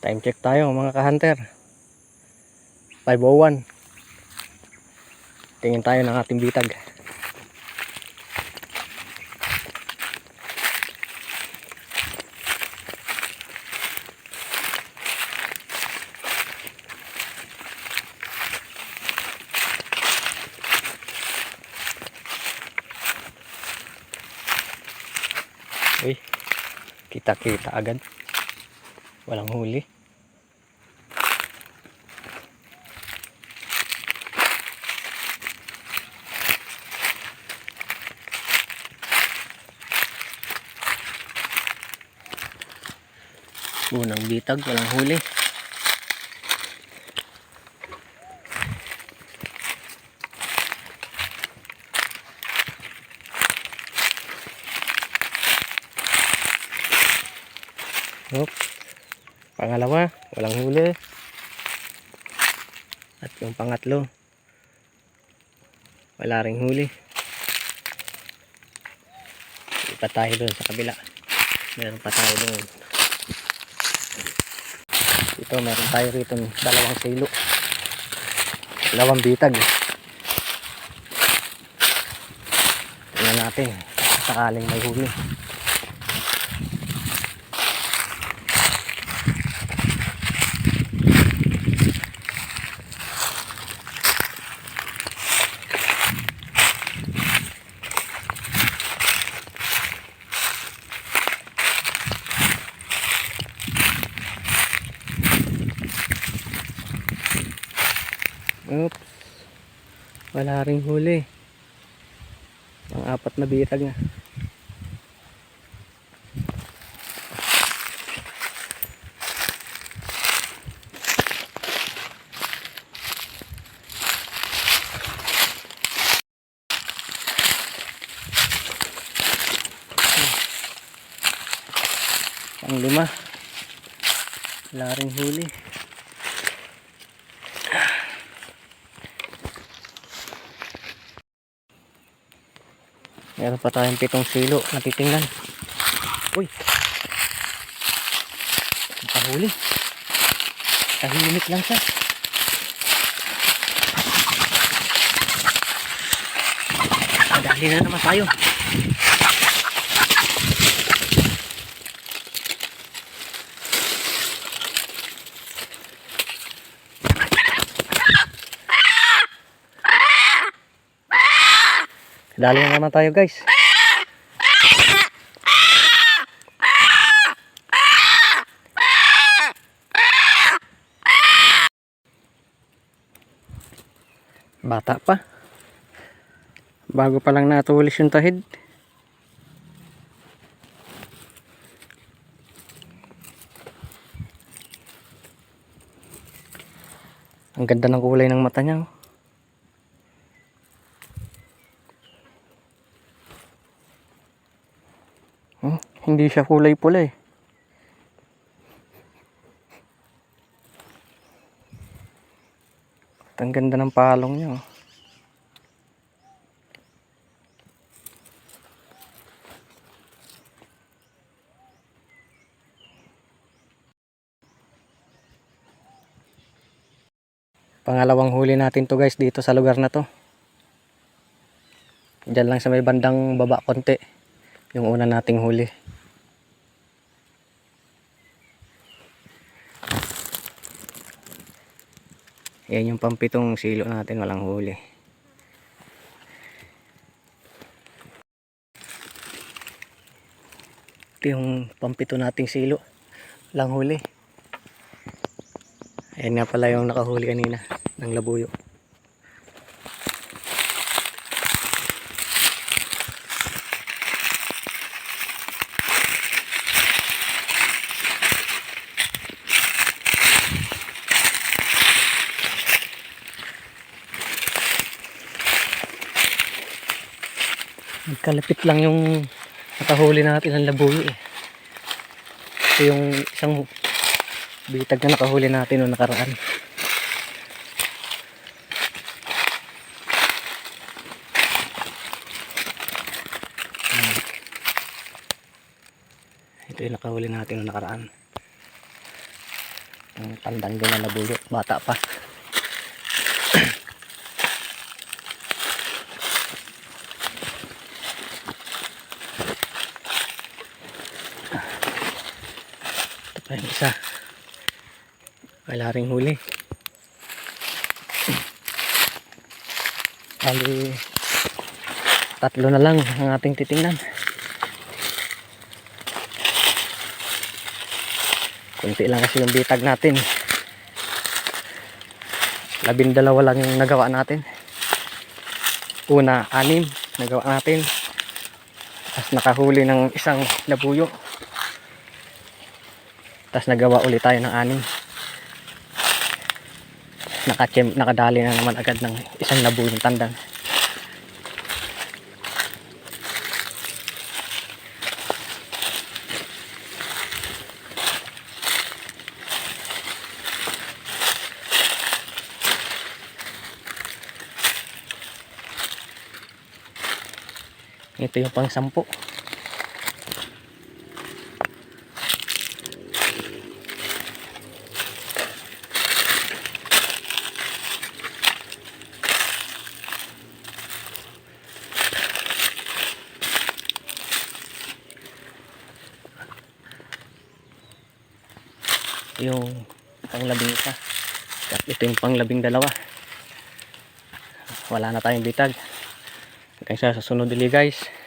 Time check tayo mga ka-hunter. 501. Tingin tayo ng ating bitag. Uy, kita-kita agad. Walang huli. Unang bitag, walang huli. Pangalawa, walang huli. At yung pangatlo, wala ring huli. Ipa tayo doon sa kabila. Meron pa tayo doon. Ito, meron tayo rito ng dalawang silo. Dalawang bitag. Tingnan natin. Sakaling may huli. Wala ring huli. Ang apat na bitag na. Ang lima. Wala ring huli. Meron pa tayong pitong silo na titingnan. Uy! Nakahuli. Tahimik lang siya. Madali na naman tayo. Dali na naman tayo guys. Bata pa. Bago pa lang natulis yung tahid. Ang ganda ng kulay ng mata niya. oh. Hindi siya kulay pula eh. At ang ganda ng palong niya. oh. Pangalawang huli natin to guys dito sa lugar na to. Diyan lang sa may bandang baba konti. Yung una nating huli. Yan yung pampitong silo natin walang huli. Ito yung pampito nating silo. Walang huli. Ayan nga pala yung nakahuli kanina ng labuyo. Nagkalapit lang yung nakahuli natin ng labuyo eh. Ito yung isang bitag na nakahuli natin noong nakaraan. Ito yung nakahuli natin noong nakaraan. Ang tandang din na labuyo. Bata pa. Yung isa. Wala ring huli. Bali, tatlo na lang ang ating titingnan. Kunti lang kasi yung bitag natin. Labindalawa lang yung nagawa natin. Una, anim nagawa natin. Tapos nakahuli ng isang labuyo. Tapos nagawa ulit tayo ng anim. Nakachem, nakadali na naman agad ng isang labuyong tandang. Ito yung pang sampu. Yung panglabing isa. At ito yung panglabing dalawa. Wala na tayong bitag. Hanggang sa susunod ulit guys.